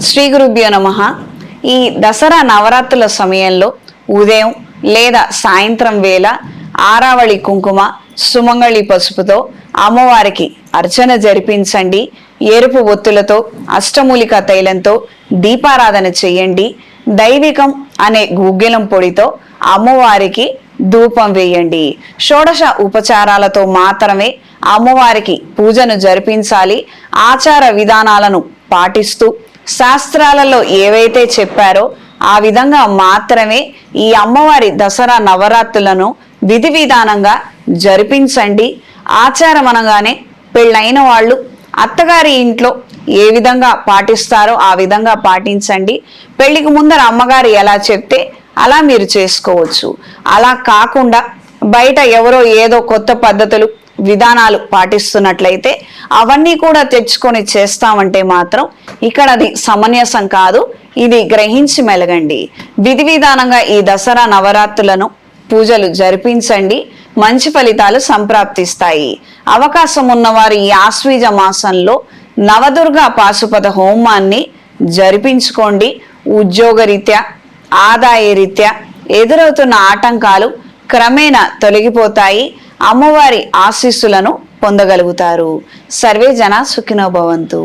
శ్రీ గురుభ్యో నమ. ఈ దసరా నవరాత్రుల సమయంలో ఉదయం లేదా సాయంత్రం వేళ ఆరావళి కుంకుమ సుమంగళి పసుపుతో అమ్మవారికి అర్చన జరిపించండి. ఎరుపు ఒత్తులతో అష్టమూలిక తైలంతో దీపారాధన చేయండి. దైవికం అనే గుగ్గిలం పొడితో అమ్మవారికి ధూపం వేయండి. షోడశ ఉపచారాలతో మాత్రమే అమ్మవారికి పూజను జరిపించాలి. ఆచార విధానాలను పాటిస్తూ శాస్త్రాలలో ఏవైతే చెప్పారో ఆ విధంగా మాత్రమే ఈ అమ్మవారి దసరా నవరాత్రులను విధి విధానంగా జరిపించండి. ఆచారం అనగానే పెళ్ళైన వాళ్ళు అత్తగారి ఇంట్లో ఏ విధంగా పాటిస్తారో ఆ విధంగా పాటించండి. పెళ్ళికి ముందర అమ్మగారు ఎలా చెప్తే అలా మీరు చేసుకోవచ్చు. అలా కాకుండా బయట ఎవరో ఏదో కొత్త పద్ధతులు విధానాలు పాటిస్తున్నట్లయితే అవన్నీ కూడా తెచ్చుకొని చేస్తామంటే మాత్రం ఇక్కడ అది సమన్యాసం కాదు ఇది గ్రహించి మెలగండి. విధి విధానంగా ఈ దసరా నవరాత్రులను పూజలు జరిపించండి మంచి ఫలితాలు సంప్రాప్తిస్తాయి. అవకాశం ఉన్నవారు ఈ ఆశ్వీజ మాసంలో నవదుర్గ పాశుపద హోమాన్ని జరిపించుకోండి. ఉద్యోగరీత్యా ఆదాయ రీత్యా ఎదురవుతున్న ఆటంకాలు క్రమేణా తొలగిపోతాయి. అమ్మవారి ఆశీస్సులను పొందగలుగుతారు. సర్వే జన సుఖినోభవంతు